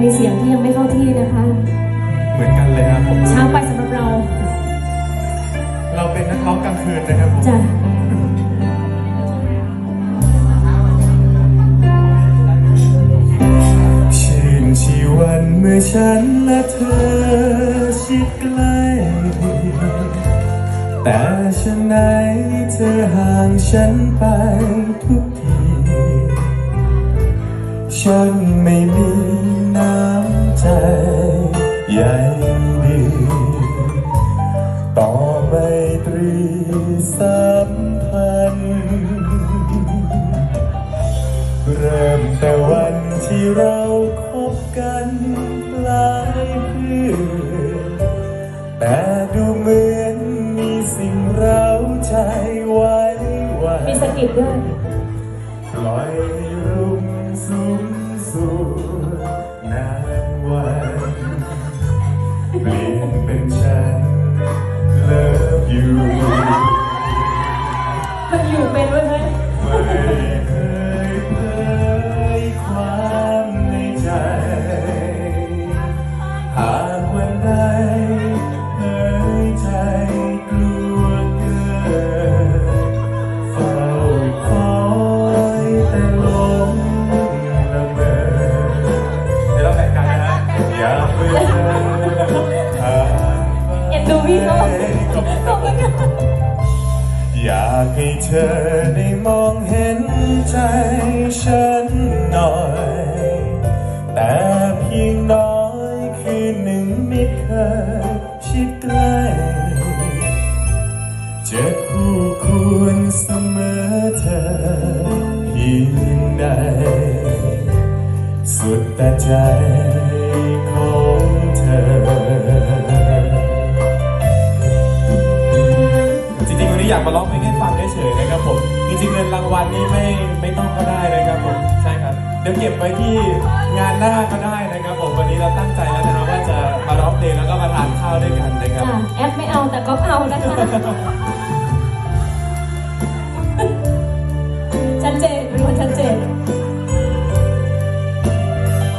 ในเสียงที่ยังไม่เข้าที่นะคะ เหมือนกันเลยครับผม ช้าไปสำหรับเรา เราเป็นนักร้องกลางคืนนะครับผม จ้ะ ชื่นชีวันเมื่อฉันและเธอชิดใกล้แต่ฉันไหนเธอห่างฉันไปทุกที ฉันไม่มีน้ำใจใยดีต่อไมตรีสัมพันธ์เริ่มแต่วันที่เราคบกันหลายเพื่อแต่ดูเหมือนมีสิ่งเร้าใจไว้ว่ามีสกิดด้วยปล่อยให้รุ่ง สูงสู่นานวันเปลี่ยนเป็นฉันเลิฟอยู่มันอยู่เป็นด้วยไหมไม่เคยเผยความในใจ หากวันใด เอ็นดูพี่เขาขอบคุณค่ะอยากให้เธอได้มองเห็นใจฉันหน่อย แต่เพียงน้อยคือหนึ่งไมิตรเคยชิดใกล้จะคู่ควรเสมอเธอเพียงใดสุดแต่ใจขอ อยากมาร้องเพลงให้ฟังเฉยๆนะครับผมจริงๆเงินรางวัลนี่ไม่ไม่ต้องก็ได้นะครับผมใช่ครับเดี๋ยวเก็บไว้ที่งานหน้าก็ได้นะครับผมวันนี้เราตั้งใจแล้วนะครับว่าจะมาร้องเพลงแล้วก็มาทานข้าวด้วยกันนะครับ จ้ะแอปไม่เอาแต่ก็เอานะคะชัดเจนเป็นคนชัดเจน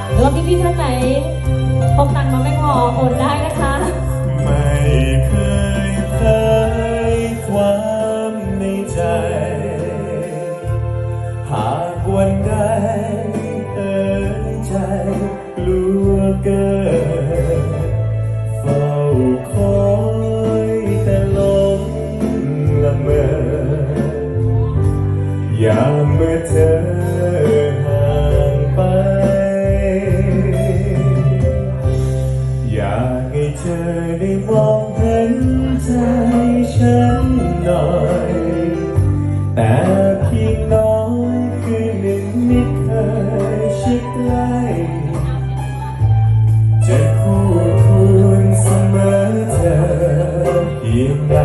หรือว่าพี่ๆท่านไหนพกตังค์มาไม่พอโอนได้นะคะ ไม่เคย ฉันหน่อย แต่เพียงน้อยคือหนึ่งนิดเคยชิดใกล้จะคู่ควรเสมอเธอเพียงใด